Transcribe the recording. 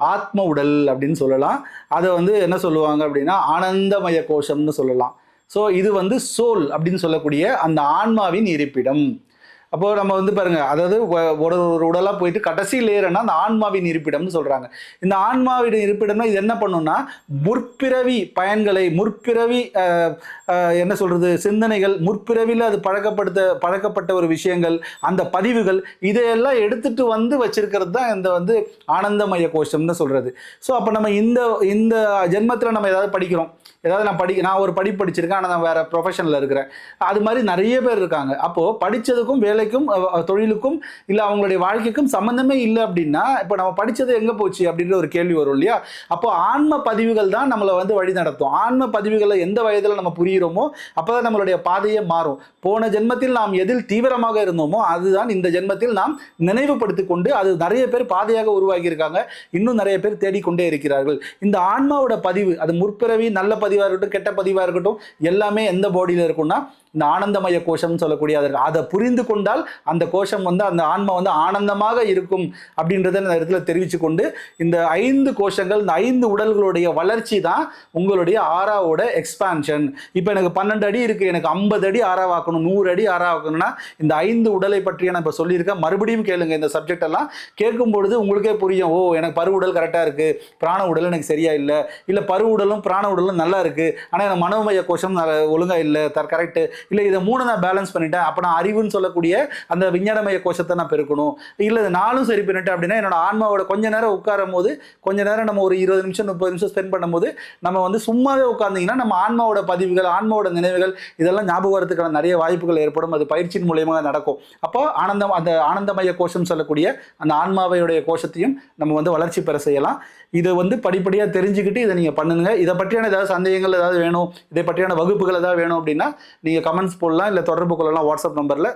ஆத்ம உடல் அப்படின்னு சொல்லலாம். அதை வந்து என்ன சொல்லுவாங்க அப்படின்னா ஆனந்தமய கோஷம்னு சொல்லலாம். ஸோ இது வந்து சோல் அப்படின்னு சொல்லக்கூடிய அந்த ஆன்மாவின் இருப்பிடம். அப்போ நம்ம வந்து பாருங்க அதாவது ஒரு ஒரு உடலாக போயிட்டு கடைசி லேயர்னா அந்த ஆன்மாவின் இருப்பிடம்னு சொல்றாங்க. இந்த ஆன்மாவின் இருப்பிடம்னா இது என்ன பண்ணும்னா முற்பிறவி பயன்களை முற்பிறவி என்ன சொல்றது சிந்தனைகள் முற்பிறவியில் அது பழக்கப்படுத்த பழக்கப்பட்ட ஒரு விஷயங்கள் அந்த பதிவுகள் இதையெல்லாம் எடுத்துட்டு வந்து வச்சிருக்கிறது தான் இந்த வந்து ஆனந்தமய கோஷம்னு சொல்றது. ஸோ அப்போ நம்ம இந்த இந்த ஜென்மத்தில் நம்ம ஏதாவது படிக்கிறோம். ஏதாவது நான் படி நான் ஒரு படிப்பு படிச்சிருக்கேன் ஆனால் நான் வேற ப்ரொஃபஷனில் இருக்கிறேன். அது மாதிரி நிறைய பேர் இருக்காங்க. அப்போது படித்ததுக்கும் வேலைக்கும் தொழிலுக்கும் இல்லை அவங்களுடைய வாழ்க்கைக்கும் சம்மந்தமே இல்லை அப்படின்னா இப்போ நம்ம படித்தது எங்கே போச்சு அப்படின்ற ஒரு கேள்வி வரும் இல்லையா? அப்போ ஆன்ம பதிவுகள் தான் நம்மளை வந்து வழி நடத்தும். ஆன்ம பதிவுகளை எந்த வயதில் நம்ம புரிகிறோமோ அப்போ தான் நம்மளுடைய பாதையே மாறும். போன ஜென்மத்தில் நாம் எதில் தீவிரமாக இருந்தோமோ அதுதான் இந்த ஜென்மத்தில் நாம் நினைவுபடுத்தி கொண்டு அது நிறைய பேர் பாதையாக உருவாகியிருக்காங்க. இன்னும் நிறைய பேர் தேடிக்கொண்டே இருக்கிறார்கள். இந்த ஆன்மாவோட பதிவு அது முற்பிறவி நல்ல பதிவாக இருக்கட்டும் கெட்ட பதிவாக இருக்கட்டும் எல்லாமே எந்த பாடியில் இருக்கும்னா இந்த ஆனந்தமய கோஷம்னு சொல்லக்கூடிய அது அதை புரிந்து கொண்டால் அந்த கோஷம் வந்து அந்த ஆன்மா வந்து ஆனந்தமாக இருக்கும் அப்படின்றத இந்த இடத்துல தெரிவித்து கொண்டு இந்த ஐந்து கோஷங்கள் இந்த ஐந்து உடல்களுடைய வளர்ச்சி தான் உங்களுடைய ஆறாவோட எக்ஸ்பான்ஷன் இப்போ எனக்கு பன்னெண்டு அடி இருக்குது எனக்கு ஐம்பது அடி ஆறாவாக்கணும் நூறு அடி ஆறாவாக்கணும்னா இந்த ஐந்து உடலை பற்றிய நான் இப்போ சொல்லியிருக்கேன். மறுபடியும் கேளுங்க இந்த சப்ஜெக்ட் எல்லாம். கேட்கும் பொழுது உங்களுக்கே புரியும் ஓ எனக்கு பரு உடல் கரெக்டாக இருக்குது பிராண உடல் எனக்கு சரியா இல்லை இல்லை பரு உடலும் பிராண உடலும் நல்லா இருக்குது ஆனால் எனக்கு மனோமய கோஷம் ஒழுங்காக இல்லை தர் கரெக்ட் இல்லை இதை மூணு நான் பேலன்ஸ் பண்ணிட்டேன் அப்போ நான் அறிவுன்னு சொல்லக்கூடிய அந்த விஞ்ஞானமய கோஷத்தை நான் பெருக்கணும். இல்லை இது நாலும் சரி பண்ணிட்டேன் அப்படின்னா என்னோட ஆன்மாவோட கொஞ்ச நேரம் உட்காரும் போது கொஞ்ச நேரம் நம்ம ஒரு இருபது நிமிஷம் முப்பது நிமிஷம் ஸ்பெண்ட் பண்ணும்போது நம்ம வந்து சும்மாவே உட்கார்ந்தீங்கன்னா நம்ம ஆன்மாவோட பதிவுகள் ஆன்மாவோட நினைவுகள் இதெல்லாம் ஞாபகம் வரதுக்கான நிறைய வாய்ப்புகள் ஏற்படும். அது பயிற்சியின் மூலியமாக நடக்கும். அப்போ ஆனந்தம் அந்த ஆனந்தமய கோஷம் சொல்லக்கூடிய அந்த ஆன்மாவையுடைய கோஷத்தையும் நம்ம வந்து வளர்ச்சி பெற செய்யலாம். இதை வந்து படிப்படியாக தெரிஞ்சுக்கிட்டு இதை நீங்கள் பண்ணுங்க. இதை பற்றியான ஏதாவது சந்தேகங்கள் ஏதாவது வேணும் இதை பற்றியான வகுப்புகள் ஏதாவது வேணும் அப்படின்னா நீங்கள் கமெண்ட்ஸ் போடலாம் இல்லை தொடர்பு கொள்ளலாம் வாட்ஸ்அப் நம்பரில்